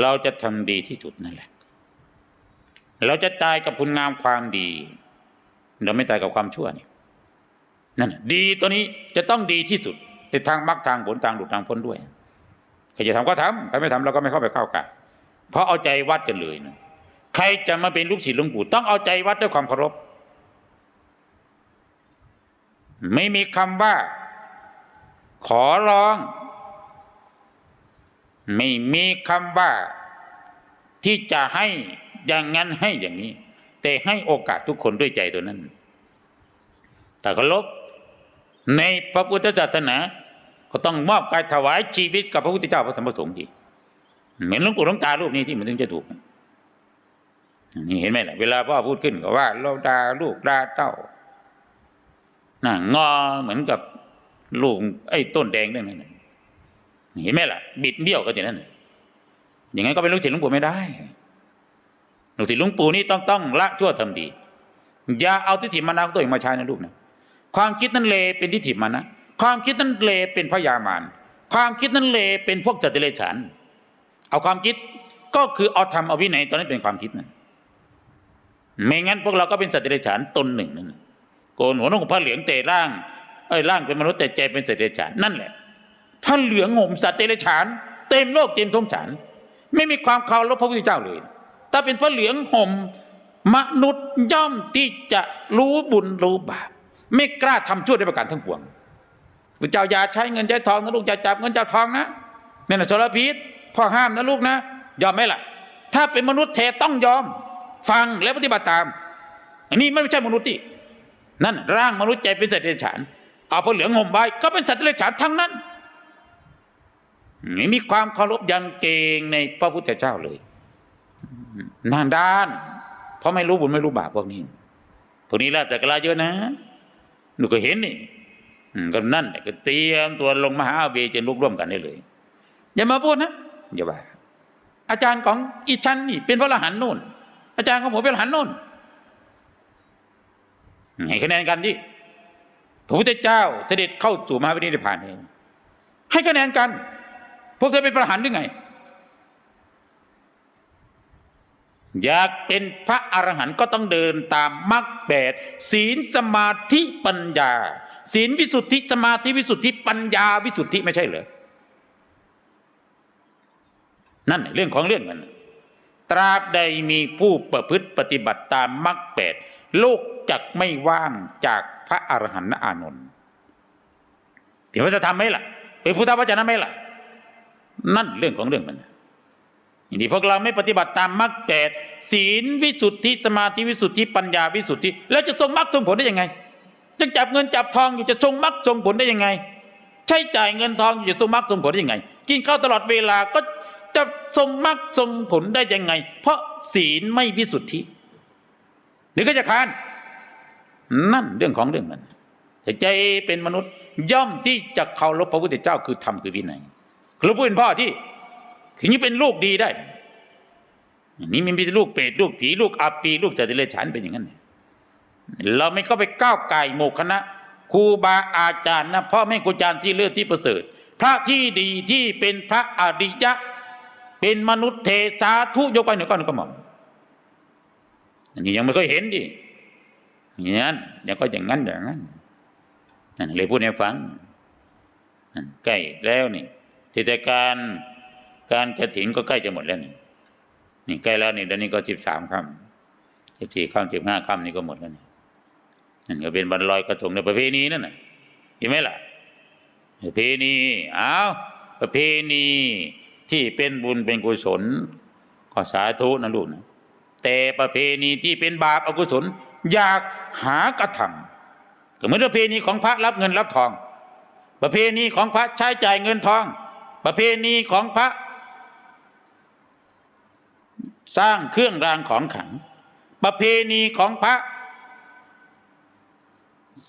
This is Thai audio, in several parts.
เราจะทำดีที่สุดนั่นแหละ เราจะตายกับคุณงามความดี เราไม่ตายกับความชั่วนี่นั่นดีตัวนี้จะต้องดีที่สุดในทางมรรคทางผลทางหลุดทางพ้นด้วยใครจะทำก็ทำใครไม่ทำเราก็ไม่เข้าไปเข้ากายเพราะเอาใจวัดกันเลยนะใครจะมาเป็นลูกศิษย์หลวงปู่ต้องเอาใจวัดด้วยความเคารพ ไม่มีคำว่า ขอร้อง ไม่มีคำว่าที่จะให้อย่างนั้นให้อย่างนี้ แต่ให้โอกาสทุกคนด้วยใจตัวนั้นแต่เคารพในพระพุทธศาสนา ก็ต้องมอบกายถวายชีวิตกับพระพุทธเจ้าพระธรรมพระสงฆ์ดีเหมือนหลวงปู่หลวงตารูปนี้ที่มันถึงจะถูกนี่เห็นไหมล่ะเวลาพ่อพูดขึ้นก็ว่าเราด่าลูกด่าเต้าน่ะงอเหมือนกับลูกไอ้ต้นแดงนั่นน่ะ เห็นไหมล่ะ บิดเบี้ยวก็อย่างนั้นอย่างนั้นก็เป็นลูกศิษย์หลวงปู่ไม่ได้ลูกศิษย์หลวงปู่นี่ต้องต้องละชั่วทำดี อย่าเอาทิฏฐิมานะของตัวเองมาใช้นะลูกนะความคิดนั้นเลเป็นทิฏฐิมานะความคิดนั้นเลเป็นพยามารความคิดนั้นเลเป็นพวกจัตติเลฉานเอาความคิดก็คือเอาธรรมเอาวินัยตอนนั้นเป็นความคิดนั้นไม่งั้นพวกเราก็เป็นสัตว์เดรัจฉานตนหนึ่งนั่นโกนหัวนกพระเหลืองแต่ร่างเอ้ยร่างเป็นมนุษย์แต่ใจเป็นสัตว์เดรัจฉานนั่นแหละ พระเหลืองห่มสัตว์เดรัจฉาน เต็มโลกเต็มท้องฉานไม่มีความเคารพพระพุทธเจ้าเลย ถ้าเป็นพระเหลืองห่มมนุษย์ย่อมที่จะรู้บุญรู้บาปไม่กล้าทำชั่วด้วยประการทั้งปวงพระเจ้าอย่าใช้เงินใช้ทองนะลูกอย่าจับเงินจับทองนะนี่นนะสารพิษพ่อห้ามนะลูกนะ ยอมไหมล่ะ ถ้าเป็นมนุษย์แท้ต้องยอม ฟังและปฏิบัติตาม อันนี้ไม่ใช่มนุษย์ที่นั่นร่างมนุษย์ใจเป็นสัตว์เดรัจฉานเอาผ้าเหลืองห่มไว้ก็เป็นสัตว์เดรัจฉานทั้งนั้น ไม่มีความเคารพยันเกรงในพระพุทธเจ้าเลยนานด้าน เพราะไม่รู้บุญไม่รู้บาปพวกนี้พวกนี้ละแต่กลาเยอะนะ หนูก็เห็นนี่ก็นั่นก็เตรียมตัวลงมหาเวจะลุกร่วมกันได้เลย อย่ามาพูดนะอย่าว่าอาจารย์ของอีชันนี่ เป็นพระอรหันต์นู่น อาจารย์ของผมเป็นอรหันต์นู่นให้คะแนนกันดิพระพุทธเจ้าเสด็จเข้าสู่มหาวินิพพานเองให้คะแนนกัน วกเธอเป็นพระอรหันต์หรือไง อยากเป็นพระอรหันต์ก็ต้องเดินตามมรรคแปดศีลสมาธิปัญญา ศีลวิสุทธิสมาธิวิสุทธิปัญญาวิสุทธิไม่ใช่เหรอนั่นเรื่องของเรื่องมันตราบใดมีผู้ประพฤติปฏิบัติตามมรรคแปดโลกจักไม่ว่างจากพระอรหันต์อานนท์ถือว่าจะทำไหมล่ะ เป็นพุทธวจนะไหมล่ะ นั่นเรื่องของเรื่องมันอย่างนี้พวกเราไม่ปฏิบัติตามมรรคแปดศีลวิสุทธิสมาธิวิสุทธิปัญญาวิสุทธิ แล้วจะทรงมรรคทรงผลได้ยังไงจะจับเงินจับทองอยู่จะทรงมรรคทรงผลได้ยังไง ใช้จ่ายเงินทองอยู่จะทรงมรรคทรงผลได้ยังไง กินข้าวตลอดเวลาก็จะทรงมรรคทรงผลได้ยังไง เพราะศีลไม่วิสุทธิหรือก็จะคานนั่นเรื่องของเรื่องมันแต่ใจเป็นมนุษย์ย่อมที่จะเคารพพระพุทธเจ้าคือธรรมคือวินัย คือผู้เป็นพ่อที่คือนี้เป็นลูกดีได้อย่างนี้มันมีลูกเปรตลูกผีลูกอาปีลูกจัตติเลฉานเป็นอย่างนั้นเนี่ยเราไม่เข้าไปก้าวไก่โมกคณะครูบาอาจารย์นะพ่อแม่ครูอาจารย์ที่เลือดที่ประเสริฐ พระที่ดีที่เป็นพระอริยะ เป็นมนุษย์เทสาทุยกไปหนึ่งก้อนหนุก็หม่อมอันนี้ยังไม่เคยเห็นดิอย่างนั้นยังก็อย่างนั้นอย่างนั้นนั่นเลยพูดให้ฟังใกล้แล้วนี่ เทศกาลการกระถินก็ใกล้จะหมดแล้วนี่นี่ใกล้แล้วนี่เดี๋ยวนี้ก็สิบสามค่ำสิบสี่ค่ำสิบห้าค่ำนี่ก็หมดแล้วนี่นั่นก็เป็นบรรลอยกระทงในประเพณีนั่นน่ะเห็นไหมล่ะประเพณีอ้าวประเพณีที่เป็นบุญเป็นกุศลก็สาธุนะลูกนะแต่ประเพณีที่เป็นบาปอกุศล อยากหากระทำก็เหมือนประเพณีของพระรับเงินรับทอง ประเพณีของพระใช้จ่ายเงินทอง ประเพณีของพระ สร้างเครื่องรางของขลัง ประเพณีของพระ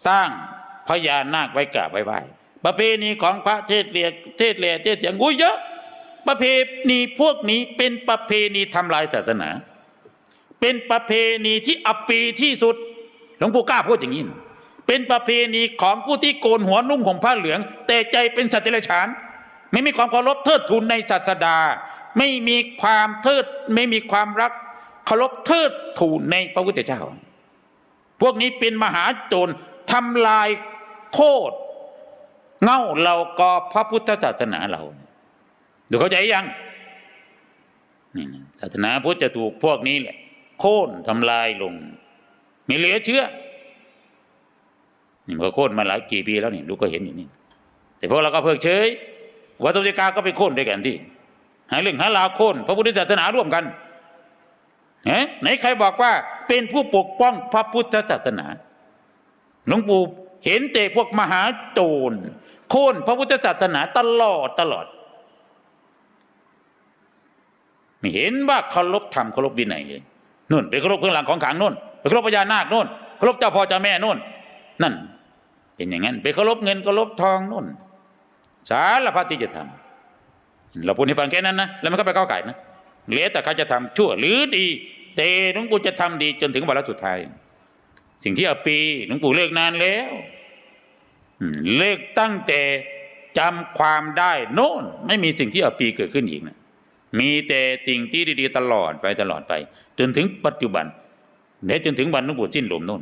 สร้างพญานาคไว้กราบไว้ไหว้ประเพณีของพระเทศเรียเทศเรียเทศเสียงอุ้ยเยอะ ประเพณีพวกนี้เป็นประเพณีทำลายศาสนา เป็นประเพณีที่อับปีที่สุดหลวงปู่กล้าพูดอย่างนี้เป็นประเพณีของผู้ที่โกนหัวนุ่งห่มผ้าเหลือง แต่ใจเป็นสัตว์เดรัจฉาน ไม่มีความเคารพเทิดทูนในศาสดา ไม่มีความเทิดไม่มีความรักเคารพเทิดทูนในพระพุทธเจ้า พวกนี้เป็นมหาโจรทำลายโคตรเง่าเราก็พระพุทธศาสนาเราดูเข้าใจยังนี่ศาสนาพุทธจะถูกพวกนี้แหละ โค่นทำลายลง ไม่เหลือเชื่อนี่มันก็โค่นมาหลายกี่ปีแล้วนี่ลูกก็เห็นอยู่นี่ แต่พวกเราก็เพิกเฉย วัดสมเด็จกาก็ไปโค่นด้วยกันที่หาเรื่องหาราวโค่นพระพุทธศาสนาร่วมกันเฮ้ไหนใครบอกว่าเป็นผู้ปกป้องพระพุทธศาสนาหลวงปู่เห็นแต่พวกมหาโจรโค่นพระพุทธศาสนาตลอดตลอดไม่เห็นว่าเคารพธรรมเคารพวินัยเลยนู่นไปเคารพเครื่องหลังของขังนู่นไปเคารพพญานาคนู่นเคารพเจ้าพ่อเจ้าแม่นู่น นั่น เป็นอย่างนั้น ไปเคารพเงินเคารพทองนู่น สารพัดที่จะทำเราพูดให้ฟังแค่นั้นนะแล้วมันก็ไปก้าวไก่นะเหลือแต่เขาจะทำชั่วหรือดีแต่หลวงปู่จะทำดีจนถึงวาระสุดท้าย สิ่งที่อาปีหลวงปู่เลิกนานแล้วเลิกตั้งแต่จำความได้โน่นไม่มีสิ่งที่อปีเกิดขึ้นอีกนะมีแต่สิ่งที่ดีๆตลอดไปตลอดไป จนถึงปัจจุบันและจนถึงวันหลวงปู่สิ้นลมโน่น